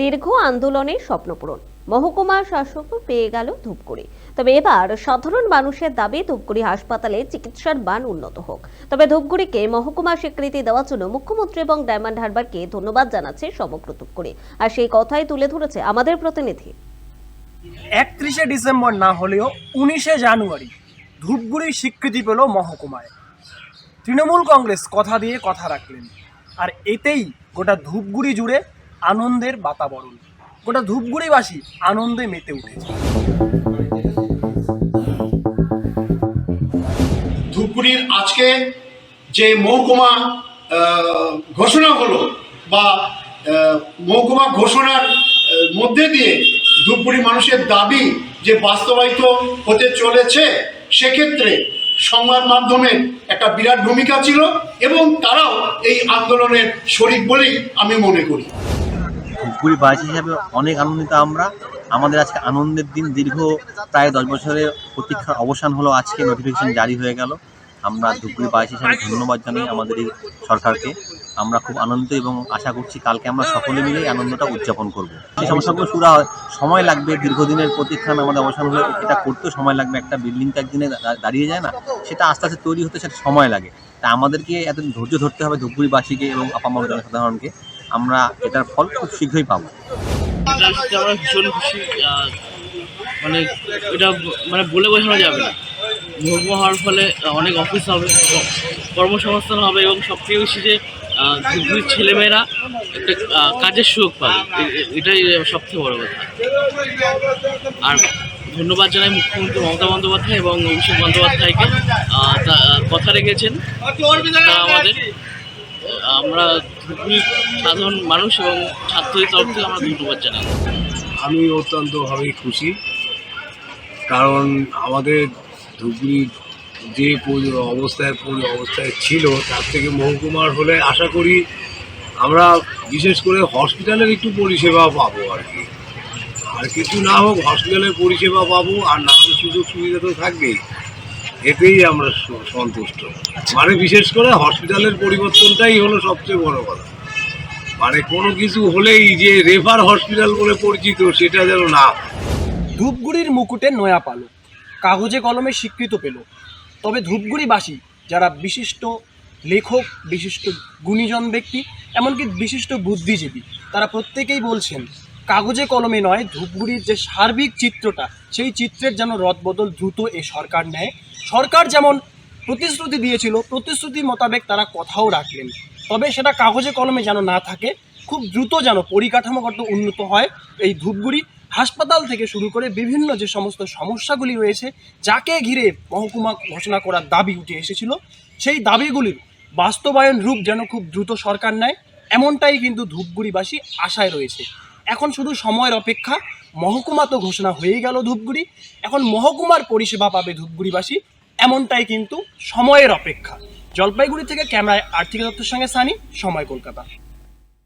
দীর্ঘ আন্দোলনের স্বপ্নপূরণ মহকুমা শাসক পেয়ে গেল ধূপগুড়ি। তবে এবার সাধারণ মানুষের দাবি, ধূপগুড়ি হাসপাতালে চিকিৎসার মান উন্নত হোক। তবে ধূপগুড়িকে মহকুমা স্বীকৃতি দেওয়ার জন্য মুখ্যমন্ত্রী এবং ডায়মন্ড হারবারকে ধন্যবাদ জানাচ্ছে সমগ্র ধূপগুড়ি। আর সেই কথাই তুলে ধরেছে আমাদের প্রতিনিধি। একত্রিশে ডিসেম্বর না হলেও উনিশে জানুয়ারি ধূপগুড়ির স্বীকৃতি পেল মহকুমায়। তৃণমূল কংগ্রেস কথা দিয়ে কথা রাখলেন। আর এতেই গোটা ধূপগুড়ি জুড়ে আনন্দের বাতাবরণ। গোটা ধূপগুড়িবাসী আনন্দে মেতে উঠেছে। ধূপগুড়ির আজকে যে মহকুমা ঘোষণা হলো বা মহকুমা ঘোষণার মধ্যে দিয়ে ধূপগুড়ি মানুষের দাবি যে বাস্তবায়িত হতে চলেছে, সেক্ষেত্রে সংবাদ মাধ্যমের একটা বিরাট ভূমিকা ছিল এবং তারাও এই আন্দোলনের শরিক বলেই আমি মনে করি। ধূপগুড়ি বাসী হিসাবে অনেক আনন্দিত আমরা। আমাদের আজকে আনন্দের দিন দীর্ঘ প্রায় দশ বছরের প্রতীক্ষার অবসান হলো আজকে নোটিফিকেশন জারি হয়ে গেল। আমরা ধূপগুড়ি বাসী হিসাবে ধন্যবাদ জানাই আমাদের এই সরকারকে। আমরা খুব আনন্দিত এবং আশা করছি কালকে আমরা সকলে মিলে আনন্দটা উদযাপন করব। এই সমস্যাগুলো হয় সময় লাগবে, দীর্ঘদিনের প্রতীক্ষান আমাদের অবসান হলে এটা করতেও সময় লাগবে। একটা বিল্ডিং তো একদিনে দাঁড়িয়ে যায় না, সেটা আস্তে আস্তে তৈরি হতে সেটা সময় লাগে। তা আমাদেরকে এত ধৈর্য ধরতে হবে ধূপগুড়িবাসীকে এবং আপামর জনসাধারণকে। আমরা এটার ফল খুব শীঘ্রই পাবো। আমরা ভীষণ খুশি মানে এটা মানে বলে বোঝানো যাবে না। হওয়ার ফলে অনেক অফিস হবে, কর্মসংস্থান হবে এবং সবথেকে বেশি যে ধুবড়ির ছেলেমেয়েরা একটা কাজের সুযোগ পাবে। এটাই সবথেকে বড় কথা। আর ধন্যবাদ জানাই মুখ্যমন্ত্রী মমতা বন্দ্যোপাধ্যায় এবং অভিষেক বন্দ্যোপাধ্যায়কে কথা রেখেছেন। আমাদের আমরা ধুবড়ির সাধারণ মানুষ এবং ছাত্রদের তরফ থেকে আমরা ধন্যবাদ জানাই। আমি অত্যন্তভাবে খুশি, কারণ আমাদের ধুবড়ি যে অবস্থায় অবস্থায় ছিল, তার থেকে মহকুমার হলে আশা করি আমরা বিশেষ করে হসপিটালের একটু পরিষেবা পাবো আর কি। আর কিছু না হোক, হসপিটালের পরিষেবা পাবো, আর নানান সুযোগ সুবিধা তো থাকবেই। এতেই আমরা সন্তুষ্ট। মানে বিশেষ করে হসপিটালের পরিবর্তনটাই হলো সবচেয়ে বড় কথা। মানে কোনো কিছু হলেই যে রেফার হসপিটাল বলে পরিচিত, সেটা যেন না ধূপগুড়ির মুকুটে নয়া পালো কাগজে কলমে স্বীকৃত পেল। তবে ধূপগুড়িবাসী, যারা বিশিষ্ট লেখক, বিশিষ্ট গুণীজন ব্যক্তি, এমনকি বিশিষ্ট বুদ্ধিজীবী, তারা প্রত্যেকেই বলছেন, কাগজে কলমে নয়, ধূপগুড়ির যে সার্বিক চিত্রটা, সেই চিত্রের যেন রদবদল দ্রুত এ সরকার নেয়। সরকার যেমন প্রতিশ্রুতি দিয়েছিল, প্রতিশ্রুতি মোতাবেক তারা কথাও রাখলেন। তবে সেটা কাগজে কলমে যেন না থাকে, খুব দ্রুত যেন পরিকাঠামোগত উন্নত হয় এই ধূপগুড়ি হাসপাতাল থেকে শুরু করে বিভিন্ন যে সমস্ত সমস্যাগুলি রয়েছে, যাকে ঘিরে মহকুমা ঘোষণা করার দাবি উঠে এসেছিল, সেই দাবিগুলির বাস্তবায়ন রূপ যেন খুব দ্রুত সরকার নেয়, এমনটাই কিন্তু ধূপগুড়িবাসী আশায় রয়েছে। এখন শুধু সময়ের অপেক্ষা, মহকুমা তো ঘোষণা হয়েই গেল ধূপগুড়ি, এখন মহকুমার পরিষেবা পাবে ধূপগুড়িবাসী। এমনটাই কিন্তু সময়ের অপেক্ষা। জলপাইগুড়ি থেকে ক্যামেরায় আর্থিক তথ্যের সঙ্গে সানি সময় কলকাতা।